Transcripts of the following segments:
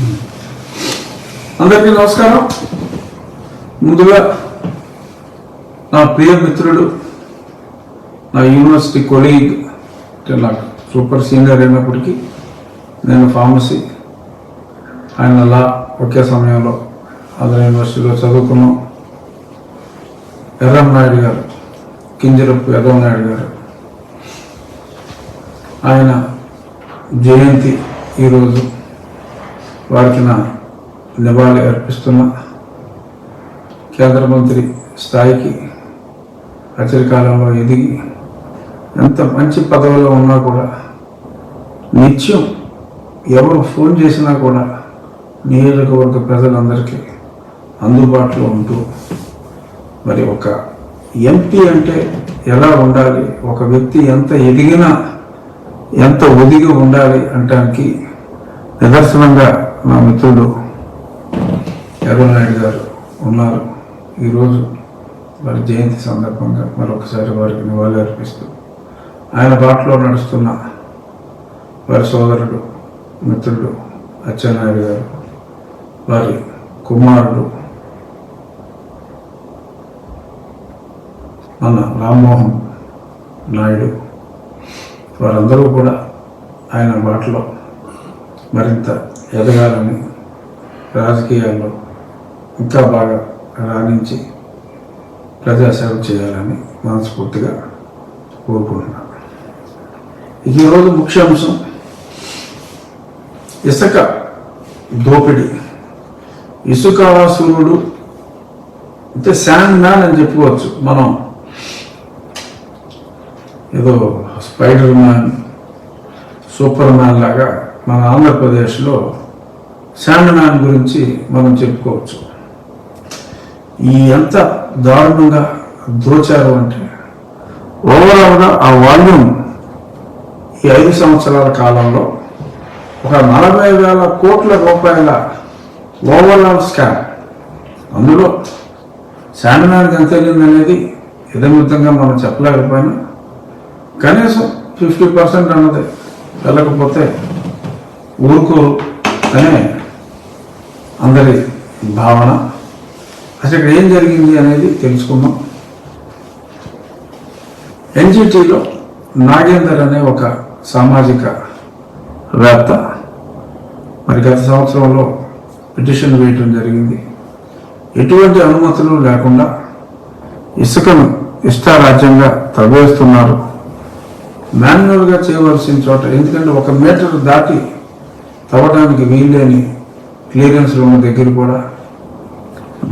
అందరికీ నమస్కారం. ముందుగా నా ప్రియ మిత్రుడు నా యూనివర్సిటీ కొలీగ్ నాకు సూపర్ సీనియర్ అయినప్పటికీ నేను ఫార్మసీ. ఆయన లా ఒకే సమయంలో ఆంధ్ర యూనివర్సిటీలో చదువుకున్నాం. ఎర్రం నాయుడు గారు కింజరపు ఎర్రం నాయుడు గారు. ఆయన జయంతి ఈరోజు. వారికి నా నివాళి అర్పిస్తున్న. కేంద్ర మంత్రి స్థాయికి అచరికాలంలో ఎదిగి ఎంత మంచి పదవిలో ఉన్నా కూడా నిత్యం ఎవరు ఫోన్ చేసినా కూడా నియోజకవర్గ ప్రజలందరికీ అందుబాటులో ఉంటూ మరి ఒక ఎంపీ అంటే ఎలా ఉండాలి ఒక వ్యక్తి ఎంత ఎదిగినా ఎంత ఒదిగి ఉండాలి అంటానికి నిదర్శనంగా నా మిత్రుడు ఎర్రనాయుడు గారు ఉన్నారు. ఈరోజు వారి జయంతి సందర్భంగా మరొకసారి వారికి నివాళి అర్పిస్తూ ఆయన బాటలో నడుస్తున్న వారి సోదరుడు మిత్రుడు అచ్చెన్నాయుడు గారు వారి కుమారుడు మన రామ్మోహన్ నాయుడు వారందరూ కూడా ఆయన బాటలో మరింత ఎదగాలని రాజకీయాల్లో ఇంకా బాగా రాణించి ప్రజాసేవ చేయాలని మనస్ఫూర్తిగా కోరుకుంటున్నాను. ఇక ఈరోజు ముఖ్యాంశం ఇసుక దోపిడీ. ఇసుకాసురుడు అంటే శాండ్ మ్యాన్ అని చెప్పుకోవచ్చు మనం. ఏదో స్పైడర్ మ్యాన్ సూపర్ మ్యాన్ లాగా మన ఆంధ్రప్రదేశ్లో శాండనాన్ గురించి మనం చెప్పుకోవచ్చు. ఈ ఎంత దారుణంగా దోచారు అంటే ఓవరాల్గా ఆ వాల్యూమ్ ఈ ఐదు సంవత్సరాల కాలంలో ఒక నలభై వేల కోట్ల రూపాయల ఓవరాల్ స్కామ్. అందులో శాండనానికి ఎంత అనేది యథమితంగా మనం చెప్పలేకపోయినా కనీసం ఫిఫ్టీ పర్సెంట్ అన్నది. వెళ్ళకపోతే ఊరుకు అనే అందరి భావన. అసలు ఇక్కడ ఏం జరిగింది అనేది తెలుసుకుందాం. ఎన్జిటీలో నాగేందర్ అనే ఒక సామాజిక వేత్త. మరి గత సంవత్సరంలో పిటిషన్ వేయటం జరిగింది. ఎటువంటి అనుమతులు లేకుండా ఇసుకను ఇష్టారాజ్యంగా తవ్వేస్తున్నారు. మాన్యువల్గా చేయవలసిన చోట ఎందుకంటే ఒక మీటర్ దాటి తవ్వడానికి వీల్లేని క్లియరెన్స్ రూమ్ దగ్గర కూడా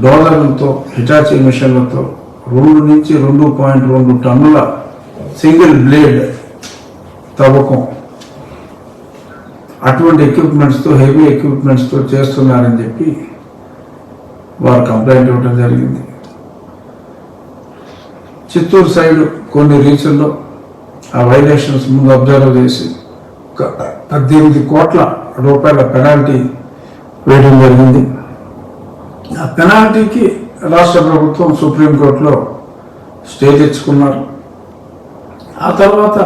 డోలర్లతో హిటాచీ మిషన్లతో రెండు నుంచి రెండు పాయింట్ రెండు టన్నుల సింగిల్ బ్లేడ్ తవ్వకం. అటువంటి ఎక్విప్మెంట్స్తో హెవీ ఎక్విప్మెంట్స్తో చేస్తున్నారని చెప్పి వారు కంప్లైంట్ ఇవ్వడం జరిగింది. చిత్తూరు సైడ్ కొన్ని రీచుల్లో ఆ వైలేషన్స్ ముందు అబ్జర్వ్ చేసి ఒక పద్దెనిమిది కోట్ల రూపాయల పెనాల్టీ వేయడం జరిగింది. ఆ పెనాల్టీకి రాష్ట్ర ప్రభుత్వం సుప్రీంకోర్టులో స్టే తెచ్చుకున్నారు. ఆ తర్వాత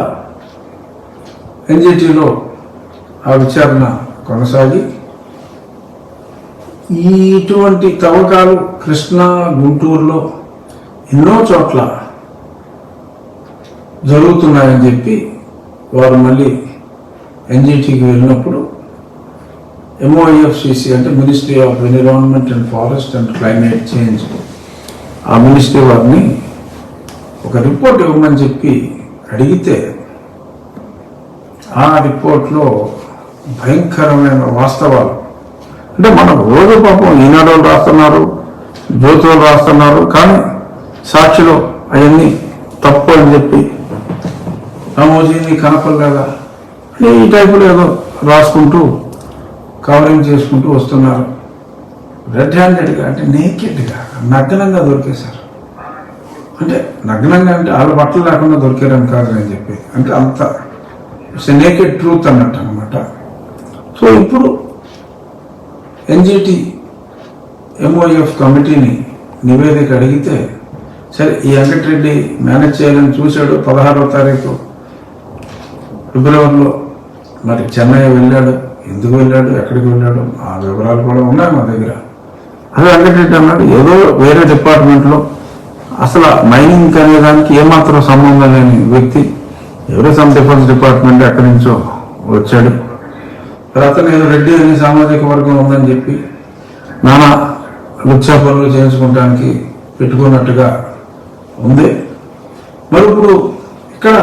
ఎన్జిటీలో ఆ విచారణ కొనసాగి ఈ ఇటువంటి తవ్వకాలు కృష్ణా గుంటూరులో ఎన్నో చోట్ల జరుగుతున్నాయని చెప్పి వారు మళ్ళీ ఎన్జిటికి వెళ్ళినప్పుడు ఎంఓఎఫ్సిసి అంటే ministry of environment and forest and climate change ఆ మినిస్ట్రీ వారిని ఒక రిపోర్ట్ ఇవ్వమని చెప్పి అడిగితే ఆ రిపోర్ట్లో భయంకరమైన వాస్తవాలు. అంటే మనం రోజు పాపం ఈనాడు రాస్తున్నారు జ్యోతులు రాస్తున్నారు కానీ సాక్షిలో అవన్నీ తప్పు అని చెప్పి రామోజీని కనపడలేదా? అని ఈ టైపులో ఏదో రాసుకుంటూ కవరింగ్ చేసుకుంటూ వస్తున్నారు. రెడ్ హ్యాండెడ్గా అంటే నేకెడ్గా నగ్నంగా దొరికేశారు. అంటే నగ్నంగా అంటే వాళ్ళ బట్టలు లేకుండా దొరికారని కాదు నేను చెప్పి. అంటే అంత ఇట్స్ నేకెడ్ ట్రూత్ అన్నట్టు అనమాట సో ఇప్పుడు ఎన్జిటి ఎంఓఎఫ్ కమిటీని నివేదిక అడిగితే సరే ఈ వెంకటరెడ్డి మేనేజ్ చేయాలని చూశాడు పదహారవ తారీఖు ఫిబ్రవరిలో మరి చెన్నై వెళ్ళాడు. ఎందుకు వెళ్ళాడు? ఎక్కడికి వెళ్ళాడు? ఆ వివరాలు కూడా ఉన్నాయి మా దగ్గర. అదే వెంకటరెడ్డి అన్నాడు ఏదో వేరే డిపార్ట్మెంట్లో అసలు మైనింగ్ అనే దానికి ఏమాత్రం సంబంధం లేని వ్యక్తి ఎవరో సమ్ డిఫెన్స్ డిపార్ట్మెంట్ ఎక్కడి నుంచో వచ్చాడు. అతను ఏదో రెడ్డి అనే సామాజిక వర్గం ఉందని చెప్పి నానా లుచ్చా పనులు చేయించుకోవడానికి పెట్టుకున్నట్టుగా ఉంది. మరి ఇప్పుడు ఇక్కడ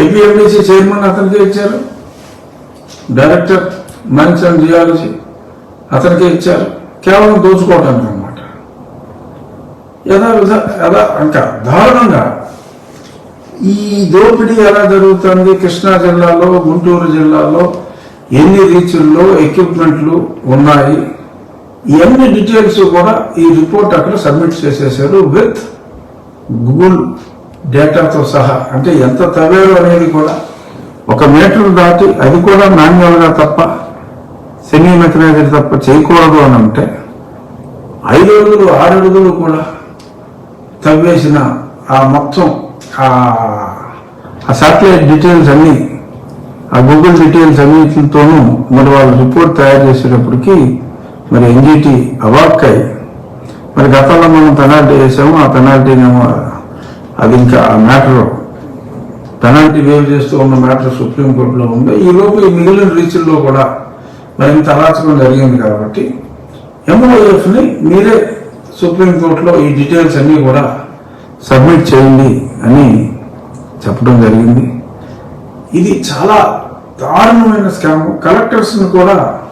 ఏపీఎండిసి చైర్మన్ అతనికే ఇచ్చారు. డైరెక్టర్ మైన్స్ అండ్ జియాలజీ అతనికే ఇచ్చారు. కేవలం దోచుకోవటానికి అనమాట యథా విధ యథా ఇంకా దారుణంగా ఈ దోపిడీ ఎలా జరుగుతుంది? కృష్ణా జిల్లాలో గుంటూరు జిల్లాలో ఎన్ని రీచుల్లో ఎక్విప్మెంట్లు ఉన్నాయి? ఇవన్నీ డీటెయిల్స్ కూడా ఈ రిపోర్ట్ అక్కడ సబ్మిట్ చేసేసారు విత్ గూగుల్ డేటాతో సహా అంటే ఎంత తవ్వారు అనేది కూడా ఒక మీటర్ దాటి అది కూడా మాన్యువల్గా తప్ప సెమీ మెకనైజ్డ్ తప్ప చేయకూడదు అని అంటే ఐదు అడుగులు ఆరు అడుగులు కూడా తవ్వేసిన ఆ మొత్తం ఆ ఆ శాటిలైట్ డీటెయిల్స్ అన్నీ ఆ గూగుల్ డీటెయిల్స్ అన్నిటితోనూ మరి వాళ్ళు రిపోర్ట్ తయారు చేసేటప్పటికి మరి ఎన్జిటి అయ్యి మరి గతంలో మనం పెనాల్టీ చేసాము ఆ పెనాల్టీనేమో అది ఇంకా ఆ మ్యాటర్ పెనాల్టీ వేవ్ చేస్తూ ఉన్న మ్యాటర్ సుప్రీంకోర్టులో ఉంది ఈ ఈ మిగిలిన రీచ్ల్లో కూడా మరింత అరాచకం జరిగింది కాబట్టి ఎంఓఎఫ్ని మీరే సుప్రీంకోర్టులో ఈ డీటెయిల్స్ అన్నీ కూడా సబ్మిట్ చేయండి అని చెప్పడం జరిగింది. ఇది చాలా దారుణమైన స్కామ్. కలెక్టర్స్ని కూడా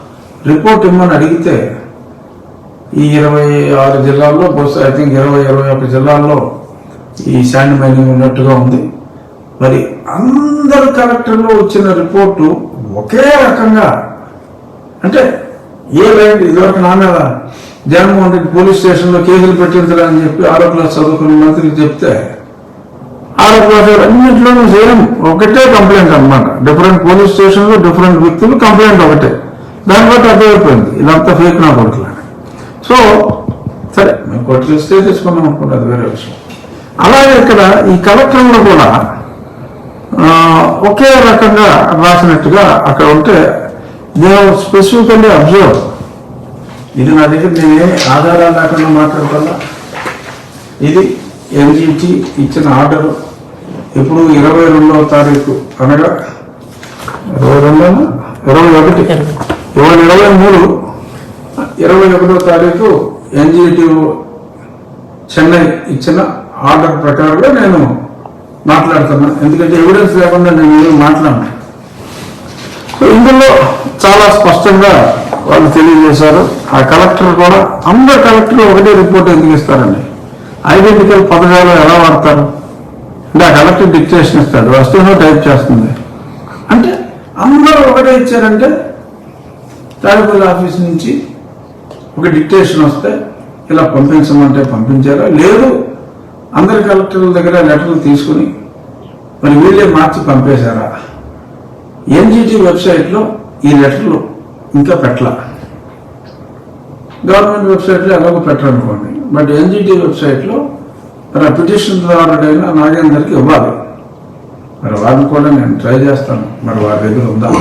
రిపోర్ట్ ఇమ్మని అడిగితే ఈ ఇరవై ఆరు జిల్లాల్లో బహుశా ఐ థింక్ ఇరవై ఇరవై ఒక జిల్లాల్లో ఈ శాండ్ మైనింగ్ ఉన్నట్టుగా ఉంది. మరి అందరు కలెక్టర్లు వచ్చిన రిపోర్టు ఒకే రకంగా అంటే ఏ లైన్ ఇదివరకు నా మీద జగన్మోహన్ రెడ్డి పోలీస్ స్టేషన్లో కేసులు పెట్టించాలని చెప్పి ఆరో క్లాస్ చదువుకున్న మంత్రికి చెప్తే ఆరో క్లాస్ అన్నింటిలోనూ సేమ్ ఒకటే కంప్లైంట్ అన్నమాట. డిఫరెంట్ పోలీస్ స్టేషన్లో డిఫరెంట్ వ్యక్తులు కంప్లైంట్ ఒకటే. దాన్ని బట్టి అర్థమైపోయింది. ఇదంతా ఫేక్ నా కొడుకులని సో సరే మేము కొట్లు చూస్తే తెచ్చుకున్నాం అనుకుంటే అది వేరే విషయం. ఇక్కడ ఈ కలెక్టర్లో కూడా ఒకే రకంగా రాసినట్టుగా అక్కడ ఉంటే దే స్పెసిఫికల్లీ అబ్జర్వ్. ఇది నా దగ్గర నేనేమి ఆధారాలు లేకుండా మాట్లాడతాను ఇది ఎన్జిటి ఇచ్చిన ఆర్డర్. ఇప్పుడు ఇరవై రెండవ తారీఖు అనగా ఇరవై రెండు ఇరవై ఒకటి. ఇరవై ఇరవై మూడు. ఇరవై ఒకటో తారీఖు ఎన్జిటి చెన్నై ఇచ్చిన ఆర్డర్ ప్రకారంగా నేను మాట్లాడుతున్నా. ఎందుకంటే ఎవిడెన్స్ లేకుండా నేను ఏం మాట్లాడను. సో ఇందులో చాలా స్పష్టంగా వాళ్ళు తెలియజేశారు. ఆ కలెక్టర్ కూడా అందరు కలెక్టర్లు ఒకటే రిపోర్ట్ ఎందుకు ఇస్తారండి? ఐడెంటికల్ పథకాలు ఎలా వాడతారు? అంటే ఆ కలెక్టర్ డిక్టేషన్ ఇస్తాడు వస్తువులో టైప్ చేస్తుంది. అంటే అందరూ ఒకటే ఇచ్చారంటే తాడిపల్లి ఆఫీస్ నుంచి ఒక డిక్టేషన్ వస్తే ఇలా పంపించమంటే పంపించారా? లేదు అందరి కలెక్టర్ల దగ్గర లెటర్లు తీసుకుని మరి వీళ్ళే మార్చి పంపేశారా? ఎన్జిటి వెబ్సైట్లో ఈ లెటర్లు ఇంకా పెట్టలా? గవర్నమెంట్ వెబ్సైట్లో ఎలాగో పెట్టరనుకోండి. బట్ ఎన్జిటి వెబ్సైట్లో మరి ఆ పిటిషన్ దారుడైన నాగేందర్కి ఇవ్వాలి. మరి వారిని కూడా నేను ట్రై చేస్తాను. మరి వారి దగ్గర ఉందా?